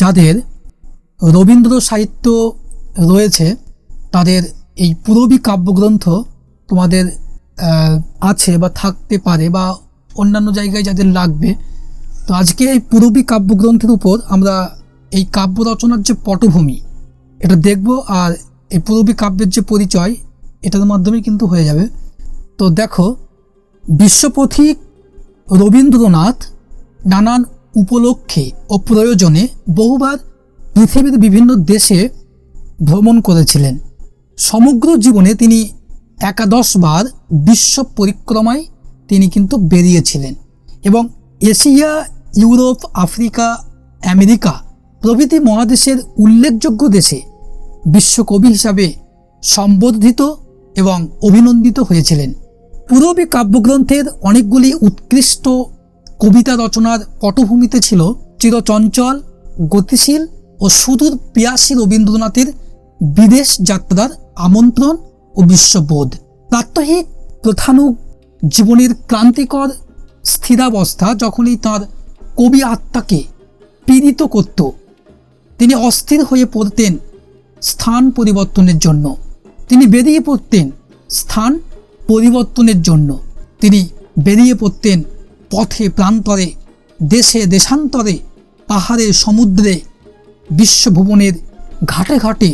যাদের রবীন্দ্র সাহিত্য রয়েছে, তাদের এই পূরবী কাব্যগ্রন্থ তোমাদের আছে বা থাকতে পারে বা অন্যান্য জায়গায় যাদের লাগবে। তো আজকে এই পূরবী কাব্যগ্রন্থের উপর আমরা এই কাব্য রচনার যে পটভূমি, এটা দেখব আর এই পূরবী কাব্যের যে পরিচয়, এটার মাধ্যমে কিন্তু হয়ে যাবে। তো দেখো, বিশ্বপথিক রবীন্দ্রনাথ নানান উপলক্ষে ও প্রয়োজনে বহুবার পৃথিবীর বিভিন্ন দেশে ভ্রমণ করেছিলেন। সমগ্র জীবনে তিনি একাদশবার বিশ্ব পরিক্রমায় তিনি কিন্তু বেরিয়েছিলেন এবং এশিয়া, ইউরোপ, আফ্রিকা, আমেরিকা প্রভৃতি মহাদেশের উল্লেখযোগ্য দেশে বিশ্বকবি হিসাবে সম্বর্ধিত এবং অভিনন্দিত হয়েছিলেন। পূরবী কাব্যগ্রন্থের অনেকগুলি উৎকৃষ্ট কবিতা রচনার পটভূমিতে ছিল চিরচঞ্চল, গতিশীল ও সুদূর পিয়াসী রবীন্দ্রনাথের বিদেশ যাত্রার আমন্ত্রণ ও বিশ্ববোধ। প্রাত্যহিক প্রথানুক জীবনের ক্রান্তিকর স্থিরাবস্থা যখনই তার কবি আত্মাকে পীড়িত করত, তিনি অস্থির হয়ে পড়তেন স্থান পরিবর্তনের জন্য। তিনি বেরিয়ে পড়তেন স্থান পরিবর্তনের জন্য। তিনি বেরিয়ে পড়তেন পথে, প্রান্তরে, দেশে, দেশান্তরে পাহাড়ে সমুদ্রে, বিশ্বভুবনের ঘাটে ঘাটে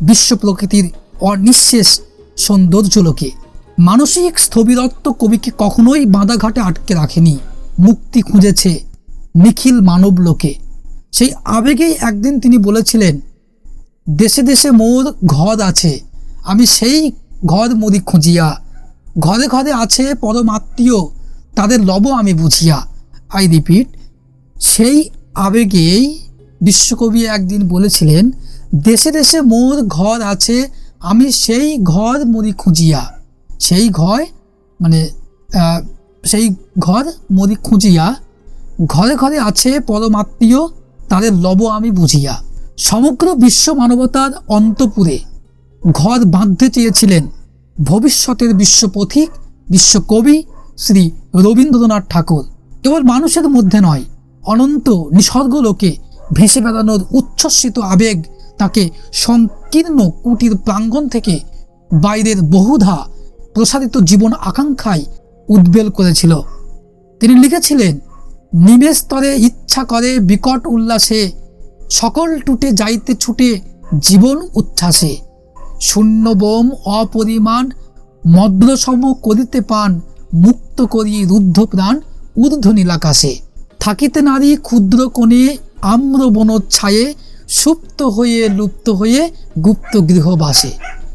বিশ্ব প্রকৃতির অনিঃশেষ সৌন্দর্যলোকে। মানসিক স্থবিরত্ব কবিকে কখনোই বাঁধাঘাটে আটকে রাখেনি। মুক্তি খুঁজেছে নিখিল মানব লোকে সেই আবেগেই একদিন তিনি বলেছিলেন, দেশে দেশে মোর ঘর আছে, আমি সেই ঘর মরি খুঁজিয়া। ঘরে ঘরে আছে পরমাত্মীয় তাদের লব আমি বুঝিয়া আই রিপিট সেই আবেগেই বিশ্বকবি একদিন বলেছিলেন, দেশে দেশে মোর ঘর আছে, আমি সেই ঘর মরি খুঁজিয়া। সেই ঘর মানে সেই ঘর মরি খুঁজিয়া, ঘরে ঘরে আছে পরমাত্মীয়, তাদের লব আমি বুঝিয়া। সমগ্র বিশ্ব মানবতার অন্তপুরে ঘর বাঁধতে চেয়েছিলেন ভবিষ্যতের বিশ্বপথিক বিশ্বকবি শ্রী রবীন্দ্রনাথ ঠাকুর। কেবল মানুষের মধ্যে নয়, অনন্ত নিসর্গ লোকে ভেসে বেড়ানোর উচ্ছ্বসিত আবেগ তাকে সংকীর্ণ কুটির প্রাঙ্গণ থেকে বাইরের বহুধা প্রসারিত জীবন আকাঙ্ক্ষায় উদ্বেল করেছিল। তিনি লিখেছিলেন, নিমেষ স্তরে ইচ্ছা করে বিকট উল্লাসে, সকল টুটে যাইতে ছুটে জীবন উচ্ছ্বাসে। শূন্য বোম অপরিমাণ মদ্রসম করিতে পান মুক্ত করি রুদ্ধ প্রাণ ঊর্ধ্ব নীলাকাশে থাকিতে নারী ক্ষুদ্র কোণে আম্র ছায়ে সুপ্ত হয়ে লুপ্ত হয়ে গুপ্ত গৃহবাসে।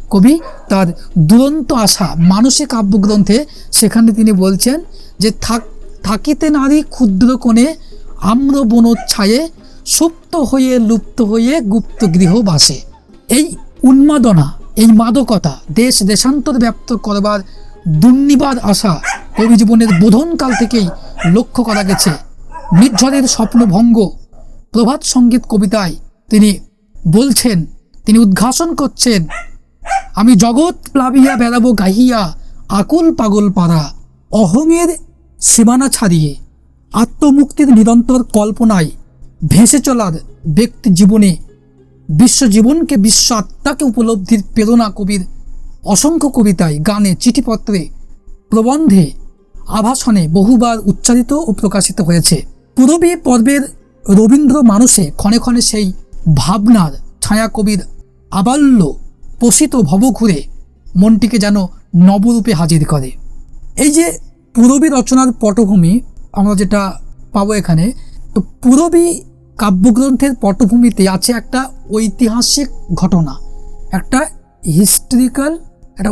কবি তার দুরন্ত আশা মানসিক কাব্যগ্রন্থে সেখানে তিনি বলছেন যে, থাক, থাকিতে নারী ক্ষুদ্র কোণে আম্র ছায়ে সুপ্ত হয়ে লুপ্ত হয়ে গুপ্ত গৃহবাসে। এই উন্মাদনা, এই মাদকতা দেশ দেশান্তর ব্যপ্ত করবার দুর্নিবার আশা কবি জীবনের বোধনকাল থেকেই লক্ষ্য করা গেছে। নির্ঝরের স্বপ্নভঙ্গ প্রভাত সংগীত কবিতায় তিনি বলছেন, তিনি উদ্ঘাসন করছেন, আমি জগৎ প্লাবিয়া বেড়াবো গাহিয়া, আকুল পাগল পাড়া, অহংয়ের সীমানা ছাড়িয়ে, আত্মমুক্তির নিরন্তর কল্পনায় ভেসে চলার ব্যক্তি জীবনে, বিশ্বজীবনকে বিশ্ব আত্মাকে উপলব্ধির প্রেরণা কবির অসংখ্য কবিতায়, গানে, চিঠিপত্রে, প্রবন্ধে আভাসনে বহুবার উচ্চারিত ও প্রকাশিত হয়েছে। পূরবী পর্বের রবীন্দ্র মানুষে ক্ষণে ক্ষণে সেই ভাবনার ছায়া কবির আবাল্য পোষিত ভবঘুরে মনটিকে যেন নবরূপে হাজির করে। এই যে পূরবী রচনার পটভূমি, আমরা যেটা পাবো এখানে, তো পূরবী কাব্যগ্রন্থের পটভূমিতে আছে একটা ঐতিহাসিক ঘটনা, একটা হিস্ট্রিক্যাল একটা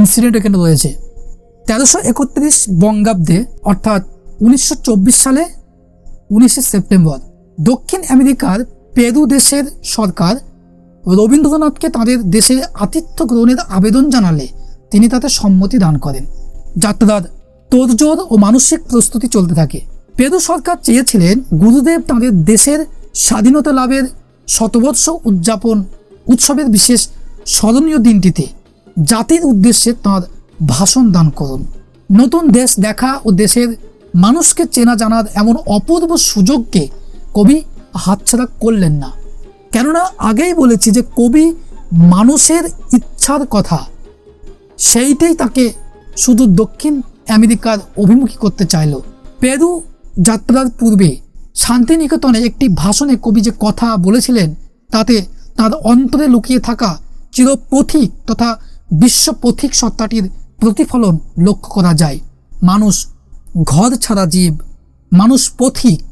ইনসিডেন্ট এখানে রয়েছে। তেরোশো একত্রিশ বঙ্গাব্দে, অর্থাৎ উনিশশো চব্বিশ সালে উনিশে সেপ্টেম্বর, দক্ষিণ আমেরিকার পেরু দেশের সরকার রবীন্দ্রনাথকে তাদের দেশে আতিথ্য গ্রহণের আবেদন জানালে তিনি তাতে সম্মতি দান করেন। যাত্রার তোড়জোড় ও মানসিক প্রস্তুতি চলতে থাকে। পেরু সরকার চেয়েছিলেন গুরুদেব তাদের দেশের স্বাধীনতা লাভের শতবর্ষ উদযাপন উৎসবের বিশেষ স্মরণীয় দিনটিতে জাতির উদ্দেশ্যে তাঁর ভাষণ দান করুন। নতুন দেশ দেখা ও দেশের মানুষকে চেনা জানার এমন অপূর্ব সুযোগকে কবি হাতছাড়া করলেন না। কেননা আগেই বলেছি যে কবি মানুষের ইচ্ছার কথা, সেইটাই তাকে শুধু দক্ষিণ আমেরিকার অভিমুখী করতে চাইল। পেরু যাত্রার পূর্বে শান্তিনিকেতনে একটি ভাষণে কবি যে কথা বলেছিলেন, তাতে তার অন্তরে লুকিয়ে থাকা চিরপথিক তথা বিশ্ব পথিক সত্তাটির প্রতিফলন লক্ষ্য করা যায়। মানুষ ঘর ছাড়া জীব, মানুষ পথিক,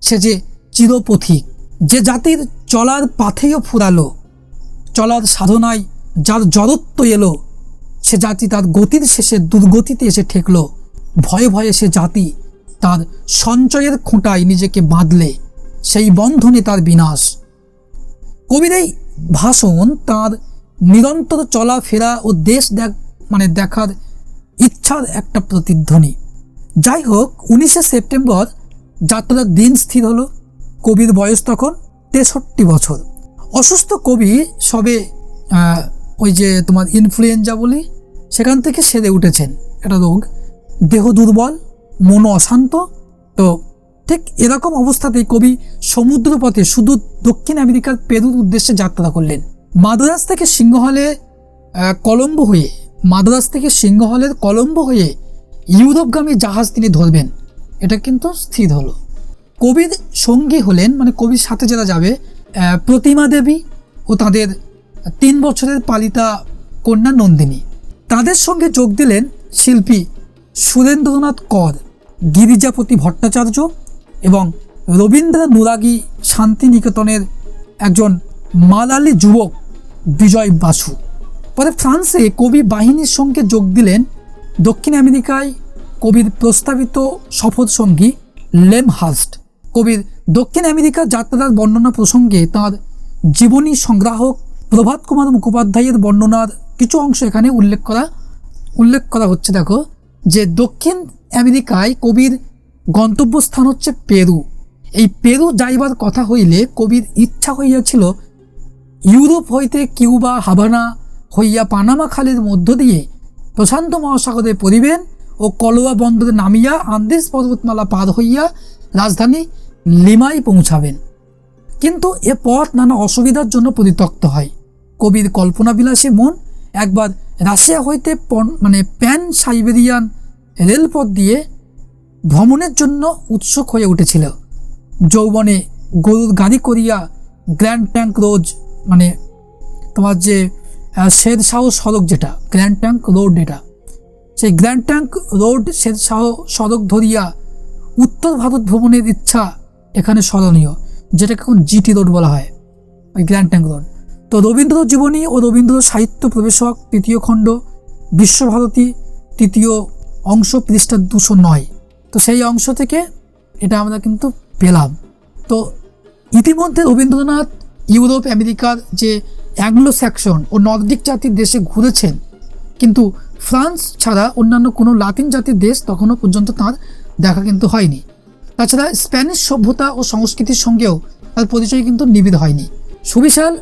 সে যে চিরপথিক। যে জাতির চলার পাথেও ফুরালো, চলার সাধনায় যার জড়ত্ব এলো, সে জাতি তার গতির শেষে দুর্গতিতে এসে ঠেকল। ভয়ে ভয়ে সে জাতি তার সঞ্চয়ের খোঁটায় নিজেকে বাঁধলে, সেই বন্ধনে তার বিনাশ। কবির এই ভাষণ তার নিরন্তর চলাফেরা ও দেশ দেখ মানে দেখার ইচ্ছার একটা প্রতিধ্বনি। যাই হোক উনিশে সেপ্টেম্বর যাত্রার দিন স্থির হলো, কবির বয়স তখন তেষট্টি বছর। অসুস্থ কবি সবে ওই যে তোমার ইনফ্লুয়েঞ্জা বলি, সেখান থেকে সেরে উঠেছেন। একটা রোগ, দেহ দুর্বল মন অশান্ত। তো ঠিক এরকম অবস্থাতেই কবি সমুদ্রপথে শুধু দক্ষিণ আমেরিকার পেরুর উদ্দেশ্যে যাত্রা করলেন। মাদ্রাজ থেকে সিংহলে কলম্বো হয়ে, মাদ্রাজ থেকে সিংহলের কলম্বো হয়ে ইউরোপগামী জাহাজ তিনি ধরবেন। এটা কিন্তু স্থির হলো। কবির সঙ্গী হলেন মানে কবির সাথে যারা যাবে প্রতিমা দেবী ও তাদের তিন বছরের পালিতা কন্যা নন্দিনী। তাদের সঙ্গে যোগ দিলেন শিল্পী সুরেন্দ্রনাথ কর, গিরিজাপতি ভট্টাচার্য এবং রবীন্দ্র নুরাগী শান্তিনিকেতনের একজন মালালি যুবক বিজয় বাসু পরে ফ্রান্সে কবি বাহিনীর সঙ্গে যোগ দিলেন দক্ষিণ আমেরিকায় কবির প্রস্তাবিত সফর সঙ্গী লেম হাস্ট কবির দক্ষিণ আমেরিকা যাত্রার বর্ণনা প্রসঙ্গে তার জীবনী সংগ্রাহক প্রভাত কুমার মুখোপাধ্যায়ের বর্ণনার কিছু অংশ এখানে উল্লেখ করা উল্লেখ করা হচ্ছে। দেখো, যে দক্ষিণ আমেরিকায় কবির গন্তব্যস্থান হচ্ছে পেরু। এই পেরু যাইবার কথা হইলে কবির ইচ্ছা হইয়াছিল ইউরোপ হইতে কিউবা, হাভানা হইয়া পানামা খালের মধ্য দিয়ে প্রশান্ত মহাসাগরে পরিবেন ও কলোয়া বন্দরে নামিয়া আন্দেশ পর্বতমালা পার হইয়া রাজধানী লিমায় পৌঁছাবেন। কিন্তু এ পথ নানা অসুবিধার জন্য পরিত্যক্ত হয়। কবির কল্পনাবিলাসী মন একবার রাশিয়া হইতে মানে প্যান সাইবেরিয়ান রেলপথ দিয়ে ভ্রমণের জন্য উৎসুক হয়ে উঠেছিল। যৌবনে গরুর গাড়ি করিয়া গ্র্যান্ড ট্যাঙ্ক রোজ মানে তোমার যে আহ, শেরশাহ সড়ক যেটা গ্র্যান্ড ট্যাঙ্ক রোড এটা সেই গ্র্যান্ড ট্যাঙ্ক রোড শেরশাহ সড়ক ধরিয়া উত্তর ভারত ভ্রমণের ইচ্ছা এখানে স্মরণীয় যেটাকে এখন জিটি রোড বলা হয় ওই গ্র্যান্ড ট্যাঙ্ক রোড তো রবীন্দ্র জীবনী ও রবীন্দ্র সাহিত্য প্রবেশক তৃতীয় খণ্ড বিশ্বভারতী তৃতীয় অংশ পৃষ্ঠা দুশো নয়। তো সেই অংশ থেকে এটা আমরা কিন্তু পেলাম। তো ইতিমধ্যে রবীন্দ্রনাথ ইউরোপ, আমেরিকার যে অ্যাংলো স্যাকশন ও নর্দিক জাতির দেশে ঘুরেছেন, কিন্তু ফ্রান্স ছাড়া অন্যান্য কোনো লাতিন জাতির দেশ তখনও পর্যন্ত তার দেখা কিন্তু হয়নি। তাছাড়া স্প্যানিশ সভ্যতা ও সংস্কৃতির সঙ্গেও তার পরিচয় কিন্তু নিবিড় হয়নি। সুবিশাল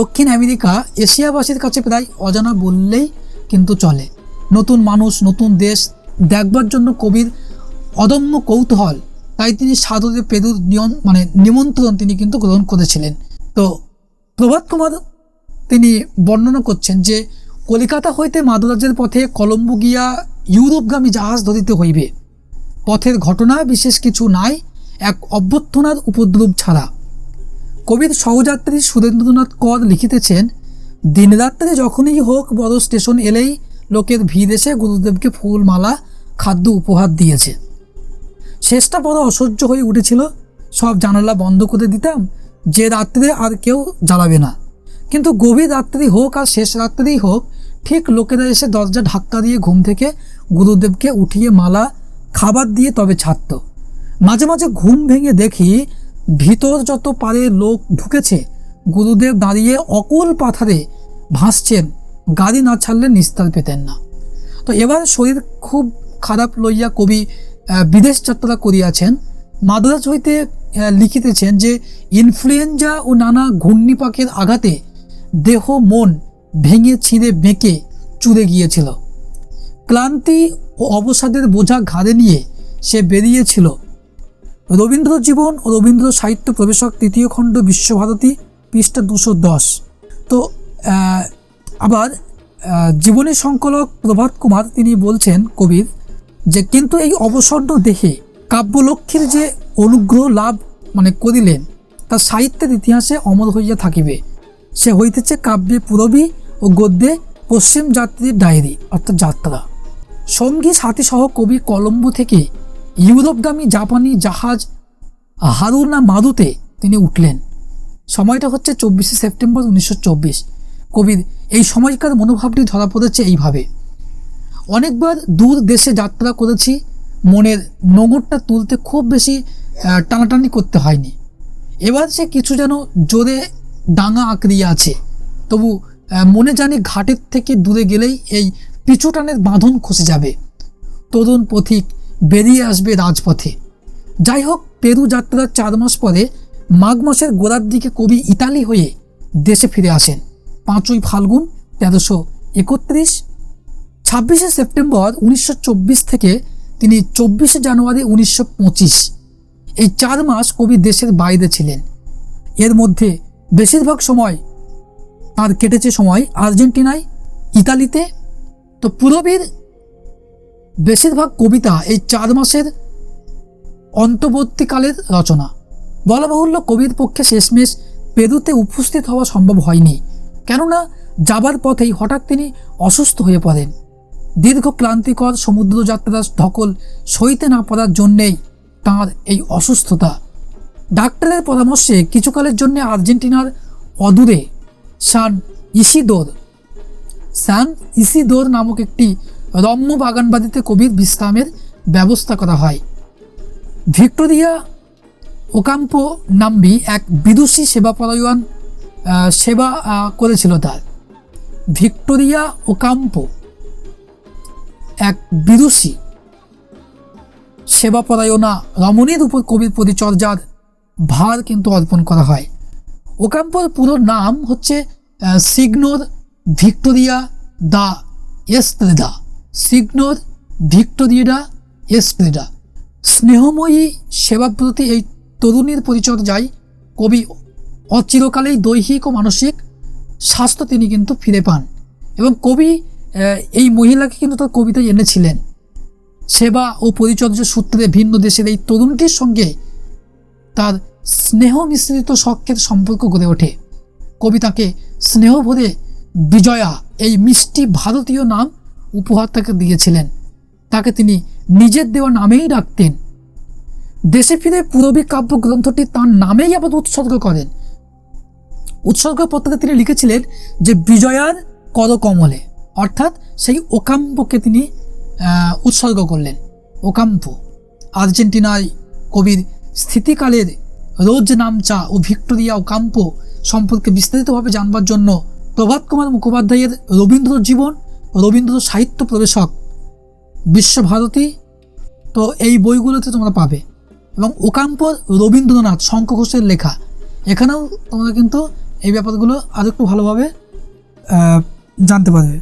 দক্ষিণ আমেরিকা এশিয়াবাসীর কাছে প্রায় অজানা বললেই কিন্তু চলে। নতুন মানুষ, নতুন দেশ, দেখবার জন্য কবির অদম্য কৌতূহল, তাই তিনি সাদরে পেরুর নিয়ন মানে নিমন্ত্রণ তিনি কিন্তু গ্রহণ করেছিলেন। তো প্রভাত কুমার, তিনি বর্ণনা করছেন যে, কলিকাতা হইতে মাদ্রাজের পথে কলম্বো গিয়া ইউরোপগামী জাহাজ ধরিতে হইবে। পথের ঘটনা বিশেষ কিছু নাই, এক অভ্যর্থনার উপদ্রব ছাড়া। কবির সহযাত্রী সুরেন্দ্রনাথ কর লিখিতেছেন, দিনরাত্রে যখনই হোক বড় স্টেশন এলেই লোকের ভিড় এসে গুরুদেবকে ফুল মালা খাদ্য উপহার দিয়েছে। শেষটা বড় অসহ্য হয়ে উঠেছিল। সব জানালা বন্ধ করে দিতাম যে রাত্রে আর কেউ জ্বালাবে না। কিন্তু গভীর রাত্রি হোক আর শেষ রাত্রেই হোক, ঠিক লোকেরা এসে দরজা ধাক্কা দিয়ে ঘুম থেকে গুরুদেবকে উঠিয়ে মালা, খাবার দিয়ে তবে ছাড়ত। মাঝে মাঝে ঘুম ভেঙে দেখি ভিতর যত পারে লোক ঢুকেছে, গুরুদেব দাঁড়িয়ে অকুল পাথারে ভাসছেন, গাড়ি না ছাড়লে নিস্তার পেতেন না। তো এবার শরীর খুব খারাপ লইয়া কবি বিদেশ যাত্রা করিয়াছেন। মাদ্রাজ হইতে লিখিতেছেন যে, ইনফ্লুয়েঞ্জা ও নানা ঘূর্ণিপাকের আঘাতে দেহ, মন ভেঙে ছিঁড়ে বেঁকে চুরে গিয়েছিল। ক্লান্তি ও অবসাদের বোঝা ঘাড়ে নিয়ে সে বেরিয়েছিল। রবীন্দ্র জীবন ও রবীন্দ্র সাহিত্য প্রবেশক তৃতীয় খণ্ড বিশ্বভারতী পৃষ্ঠা দুশো দশ। তো আবার জীবনী সংকলক প্রভাত কুমার তিনি বলছেন কবির যে, কিন্তু এই অবসন্ন দেহে কাব্যলক্ষ্মীর যে অনুগ্রহ লাভ মানে করিলেন তা সাহিত্যের ইতিহাসে অমর হইয়া থাকিবে। সে হইতেছে কাব্যে পুরবী ও গদ্যে পশ্চিম যাত্রীর ডায়েরি, অর্থাৎ যাত্রা। সঙ্গী সাথীসহ কবি কলম্বো থেকে ইউরোপগামী জাপানি জাহাজ হারুনা মারুতে তিনি উঠলেন। সময়টা হচ্ছে চব্বিশে সেপ্টেম্বর উনিশশো চব্বিশ। কবির এই সময়কার মনোভাবটি ধরা পড়েছে এইভাবে। অনেকবার দূর দেশে যাত্রা করেছি মনের নোঙরটা তুলতে খুব বেশি টানাটানি করতে হয়নি। এবার সে কিছু যেন জোরে ডাঙা আঁকড়িয়ে আছে। তবু মনে জানে ঘাটের থেকে দূরে গেলেই এই পিছুটানের বাঁধন খসে যাবে। তরুণ পথিক বেরিয়ে আসবে রাজপথে। যাই হোক, পেরু যাত্রার চার মাস পরে মাঘ মাসের গোড়ার দিকে কবি ইতালি হয়ে দেশে ফিরে আসেন। পাঁচই ফাল্গুন তেরোশো একত্রিশ। ছাব্বিশে সেপ্টেম্বর উনিশশো চব্বিশ থেকে তিনি চব্বিশে জানুয়ারি উনিশশো পঁচিশ। এই চার মাস কবি দেশের বাইরে ছিলেন। এর মধ্যে বেশিরভাগ সময় তার কেটেছে সময় আর্জেন্টিনায়, ইতালিতে। তো পুরবীর বেশিরভাগ কবিতা এই চার মাসের অন্তর্বর্তীকালের রচনা। বলা বাহুল্য কবির পক্ষে শেষমেশ পেরুতে উপস্থিত হওয়া সম্ভব হয়নি। কেননা যাবার পথেই হঠাৎ তিনি অসুস্থ হয়ে পড়েন। দীর্ঘ ক্লান্তিকর সমুদ্রযাত্রার ধকল সইতে না পারার জন্যেই তাঁর এই অসুস্থতা। ডাক্তারের পরামর্শে কিছুকালের জন্য আর্জেন্টিনার অদূরে সান ইসিদোর সান ইসিদোর নামক একটি রম্য বাগানবাড়িতে কবির বিশ্রামের ব্যবস্থা করা হয়। ভিক্টোরিয়া ওকাম্পো নাম্বি এক বিদুষী সেবাপরায়ণ সেবা করেছিল তার। ভিক্টোরিয়া ওকাম্পো এক বিদুষী। সেবাপরায়ণা রমণীর উপর কবির পরিচর্যার ভার কিন্তু অর্পণ করা হয়। ওকাম্পোর পুরো নাম হচ্ছে সিগনোর ভিক্টোরিয়া দা এস্ত্রেদা সিগনোর ভিক্টোরিয়া এস্ত্রেদা স্নেহময়ী সেবাব্রতী এই তরুণীর পরিচর্যায় কবি অচিরকালেই দৈহিক ও মানসিক স্বাস্থ্য তিনি কিন্তু ফিরে পান। এবং কবি এই মহিলাকে কিন্তু তার কবিতায় এনেছিলেন। সেবা ও পরিচর্যা সূত্রে ভিন্ন দেশের এই তরুণটির সঙ্গে তার স্নেহ মিশ্রিত সখ্যের সম্পর্ক গড়ে ওঠে। কবি তাকে স্নেহ ভরে বিজয়া, এই মিষ্টি ভারতীয় নাম উপহার তাকে দিয়েছিলেন। তাকে তিনি নিজের দেওয়া নামেই রাখতেন দেশে ফিরে পূরবী কাব্য গ্রন্থটি তার নামেই আবার উৎসর্গ করেন। উৎসর্গপত্রে তিনি লিখেছিলেন যে, বিজয়ার করকমলে। অর্থাৎ সেই ওকাম্পকে তিনি উৎসর্গ করলেন। ওকাম্প আর্জেন্টিনায় কবির স্থিতিকালের রোজ নামচা ও ভিক্টোরিয়া ওকাম্প সম্পর্কে বিস্তারিতভাবে জানবার জন্য প্রভাত কুমার মুখোপাধ্যায়ের রবীন্দ্র জীবন, রবীন্দ্র সাহিত্য প্রবেশক বিশ্বভারতী। তো এই বইগুলোতে তোমরা পাবে এবং ওকাম্পর রবীন্দ্রনাথ শঙ্খ ঘোষের লেখা। এখানেও তোমরা কিন্তু এই ব্যাপারগুলো আরেকটু ভালোভাবে জানতে পারবে।